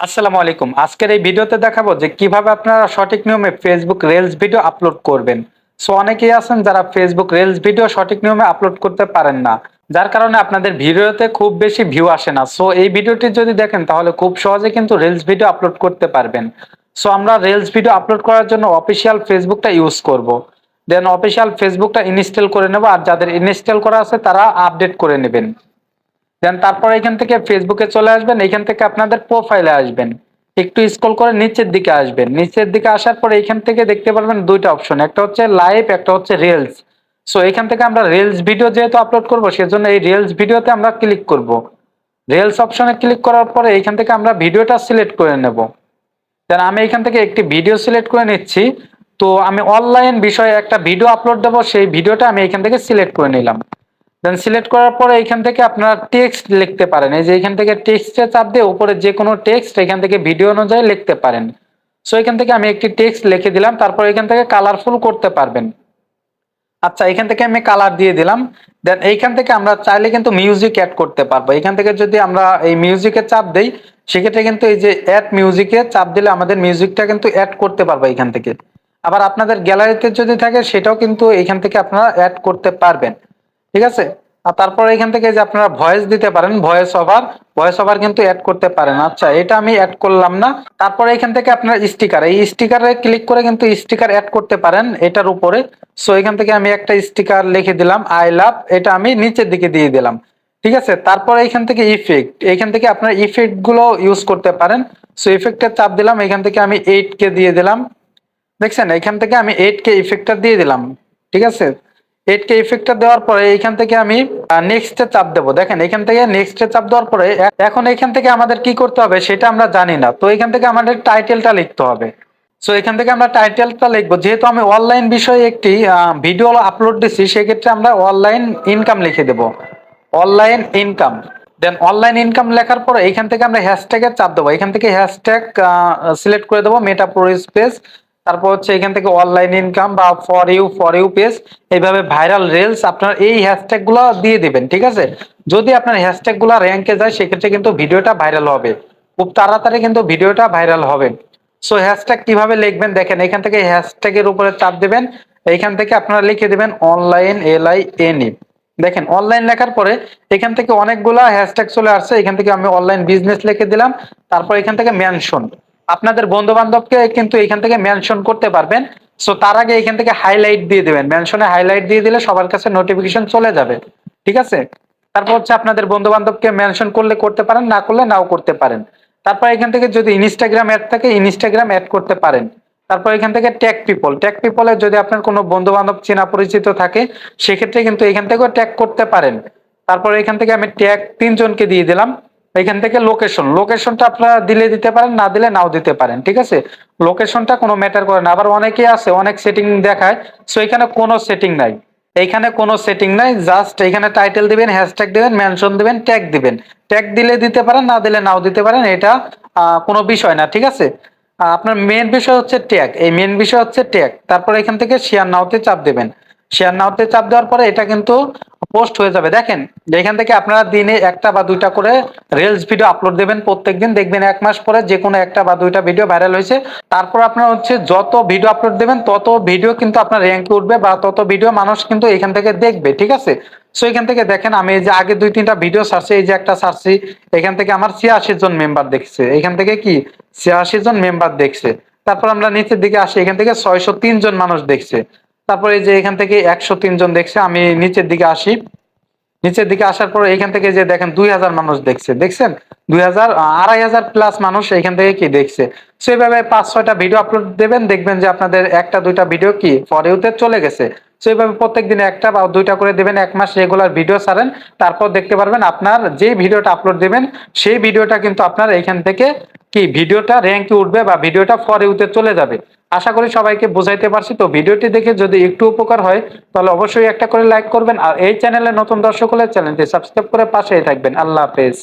আসসালামু আলাইকুম। আজকের এই ভিডিওতে দেখাবো যে কীভাবে আপনারা সঠিক নিয়মে ফেসবুক রিলস ভিডিও আপলোড করবেন। সো অনেকেই আছেন যারা ফেসবুক রিলস ভিডিও সঠিক নিয়মে আপলোড করতে পারেন না, যার কারণে আপনাদের ভিডিওতে খুব বেশি ভিউ আসে না। সো এই ভিডিওটি যদি দেখেন, তাহলে খুব সহজে কিন্তু রিলস ভিডিও আপলোড করতে পারবেন। সো আমরা রিলস ভিডিও আপলোড করার জন্য অফিসিয়াল ফেসবুকটা ইউজ করব। দেন অফিসিয়াল ফেসবুকটা ইনস্টল করে নেব, আর যাদের ইনস্টল করা আছে, তারা আপডেট করে নেবেন। দেন তারপর এখান থেকে ফেসবুকে চলে আসবেন, এখান থেকে আপনাদের প্রোফাইলে আসবেন। একটু স্ক্রল করে নিচের দিকে আসবেন। নিচের দিকে আসার পরে এখান থেকে দেখতে পারবেন দুইটা অপশন একটা হচ্ছে লাইভ একটা হচ্ছে রিলস সো এখান থেকে আমরা রিলস ভিডিও যেহেতু আপলোড করব, সেজন্য এই রিলস ভিডিওতে আমরা ক্লিক করব। রিলস অপশনে ক্লিক করার পরে এখান থেকে আমরা ভিডিওটা সিলেক্ট করে নেব। দেন আমি এখান থেকে একটি ভিডিও সিলেক্ট করে নিচ্ছি। তো আমি অনলাইন বিষয়ে একটা ভিডিও আপলোড দেবো, সেই ভিডিওটা আমি এখান থেকে সিলেক্ট করে নিলাম। দেন সিলেক্ট করার পরে এখান থেকে আপনারা টেক্সট লিখতে পারেন। এই যে এখান থেকে টেক্সটে চাপ দিয়ে উপরে যে কোনো টেক্সট এখান থেকে ভিডিও অনুযায়ী লিখতে পারেন। সো এখান থেকে আমি একটি টেক্সট লিখে দিলাম, তারপর এখান থেকে কালারফুল করতে পারবেন। আচ্ছা এখান থেকে আমি কালার দিয়ে দিলাম। দেন এইখান থেকে আমরা চাইলে কিন্তু মিউজিক অ্যাড করতে পারব। এখান থেকে যদি আমরা এই মিউজিকে চাপ দেই, সেক্ষেত্রে কিন্তু এই যে অ্যাড মিউজিকে চাপ দিলে আমাদের মিউজিকটা কিন্তু অ্যাড করতে পারব এখান থেকে। আবার আপনাদের গ্যালারিতে যদি থাকে, সেটাও কিন্তু এখান থেকে আপনারা অ্যাড করতে পারবেন। ঠিক আছে? আর তারপর এখান থেকে যে আপনারা ভয়েস দিতে পারেন ভয়েস ওভার ভয়েস ওভার কিন্তু অ্যাড করতে পারেন। আচ্ছা এটা আমি অ্যাড করলাম না। তারপরে এখান থেকে আপনার স্টিকার এই স্টিকারে ক্লিক করে কিন্তু স্টিকার অ্যাড করতে পারেন এটার উপরে। সো এখান থেকে আমি একটা স্টিকার লিখে দিলাম আই লাভ এটা আমি নিচের দিকে দিয়ে দিলাম। ঠিক আছে? তারপরে এখান থেকে ইফেক্ট এখান থেকে আপনার ইফেক্টগুলো ইউজ করতে পারেন। সো ইফেক্টের চাপ দিলাম, এখান থেকে আমি এইট কে দিয়ে দিলাম। দেখছেন? এখান থেকে আমি এইট কে ইফেক্টটা দিয়ে দিলাম। ঠিক আছে? এইট কে ইফেক্টটা দেওয়ার পরে এখান থেকে আমি নেক্সটে চাপ দেবো। দেখেন, এখান থেকে নেক্সটে চাপ দেওয়ার পরে এখন এখান থেকে আমাদের কি করতে হবে সেটা আমরা জানি না। তো এখান থেকে আমাদের টাইটেলটা লিখতে হবে। সো এখান থেকে আমরা টাইটেলটা লিখব। যেহেতু আমি অনলাইন বিষয়ে একটি ভিডিও আপলোড দিচ্ছি সেক্ষেত্রে আমরা অনলাইন ইনকাম লিখে দেবো। Online income then online income লেখার পরে এখান থেকে আমরা হ্যাশট্যাগের চাপ দেবো। এখান থেকে হ্যাশট্যাগ সিলেক্ট করে দেবো মেটা পেজ তারপর হচ্ছে এখান থেকে অনলাইন ইনকাম বা for you for you page এইভাবে ভাইরাল রিলস আপনার এই হ্যাশট্যাগগুলো দিয়ে দিবেন, ঠিক আছে? যদি আপনার হ্যাশট্যাগগুলো র্যাঙ্কে যায়, সেক্ষেত্রে কিন্তু ভিডিওটা ভাইরাল হবে। খুব তাড়াতাড়ি কিন্তু ভিডিওটা ভাইরাল হবে। সো হ্যাশট্যাগ কীভাবে লিখবেন দেখেন, এখান থেকে হ্যাশট্যাগের উপরে চাপ দেবেন, এইখান থেকে আপনারা লিখে দেবেন online L I N E দেখেন অনলাইন লেখার পরে এখান থেকে অনেকগুলা হ্যাশট্যাগ চলে আসছে, এখান থেকে আমি অনলাইন বিজনেস লিখে দিলাম, তারপর এখান থেকে মেনশন আপনাদের বন্ধু বান্ধবকে কিন্তু এখান থেকে মেনশন করতে পারবেন। সো তার আগে এখান থেকে হাইলাইট দিয়ে দেবেন। মেনশনে হাইলাইট দিয়ে দিলে সবার কাছে নোটিফিকেশন চলে যাবে। ঠিক আছে? তারপর হচ্ছে আপনাদের বন্ধু বান্ধবকে মেনশন করলে করতে পারেন, না করলে নাও করতে পারেন। তারপর এখান থেকে যদি ইনস্টাগ্রাম অ্যাড থাকে ইনস্টাগ্রাম অ্যাড করতে পারেন। তারপর এখান থেকে ট্যাগ পিপল ট্যাগ পিপলে যদি আপনার কোনো বন্ধু বান্ধব চেনা পরিচিত থাকে, সেক্ষেত্রে কিন্তু এখান থেকেও ট্যাগ করতে পারেন। তারপর এখান থেকে আমি ট্যাগ তিনজনকে দিয়ে দিলাম। এখান থেকে লোকেশন লোকেশনটা আপনারা দিলে দিতে পারেন, না দিলে নাও দিতে পারেন, ঠিক আছে? লোকেশনটা কোনো ম্যাটার করে না। আবার অনেকেই আছে, অনেক সেটিং দেখায় সো এখানে কোনো সেটিং নাই। এইখানে কোনো সেটিং নাই জাস্ট এখানে টাইটেল দিবেন হ্যাশট্যাগ দিবেন মেনশন দিবেন ট্যাগ দিবেন। ট্যাগ দিলে দিতে পারেন, না দিলে নাও দিতে পারেন, এটা কোনো বিষয় না, ঠিক আছে? আপনার মেন বিষয় হচ্ছে ট্যাগ এই মেন বিষয় হচ্ছে ট্যাগ তারপর এখান থেকে শেয়ার নাওতে চাপ দেবেন। শেয়ার নাওতে চাপ দেওয়ার পরে এটা কিন্তু পোস্ট হয়ে যাবে। দেখেন যে এখান থেকে আপনারা দিনে একটা বা দুইটা করে রিলস ভিডিও আপলোড দেবেন প্রত্যেকদিন। দেখবেন এক মাস পরে যে কোনো একটা বা দুইটা ভিডিও ভাইরাল হয়েছে। তারপর আপনার হচ্ছে যত ভিডিও আপলোড দেবেন, তত ভিডিও কিন্তু আপনার র্যাঙ্কে উঠবে বা তত ভিডিও মানুষ কিন্তু এখান থেকে দেখবে, ঠিক আছে? সো এখান থেকে দেখেন, আমি এই যে আগে দুই, তিনটা ভিডিও সারছি, এই যে একটা সারছি, এখান থেকে আমার ছিয়াশি জন মেম্বার দেখছে। এখান থেকে কি? ছিয়াশি জন মেম্বার দেখছে। তারপর আমরা নিচের দিকে আসি, এখান থেকে ছয়শো তিন জন মানুষ দেখছে। তারপরে যে এখান থেকে একশো তিন জন দেখছে, আমি নিচের দিকে আসি। নিচের দিকে আসার পর এখান থেকে যে দেখেন দুই হাজার মানুষ দেখছে, দেখছেন? দুই হাজার আড়াই হাজার প্লাস মানুষ এখান থেকে কি দেখছে? সেভাবে পাঁচ ছয়টা ভিডিও আপলোড দেবেন, দেখবেন যে আপনাদের একটা দুইটা ভিডিও কি ফরেউতে চলে গেছে। সো এইভাবে প্রত্যেক দিনে একটা বা দুইটা করে দেবেন, এক মাস রেগুলার ভিডিও ছাড়েন। তারপর দেখতে পারবেন আপনার যে ভিডিওটা আপলোড দেবেন, সেই ভিডিওটা কিন্তু আপনার এখান থেকে কি ভিডিওটা র্যাঙ্কে উঠবে বা ভিডিওটা ফর ইউতে চলে যাবে। আশা করি সবাইকে বোঝাইতে পারছি। তো ভিডিওটি দেখে যদি একটু উপকার হয়, তাহলে অবশ্যই একটা করে লাইক করবেন। আর এই চ্যানেলে নতুন দর্শক হলে চ্যানেলটি সাবস্ক্রাইব করে পাশেই থাকবেন। আল্লাহ হাফেজ।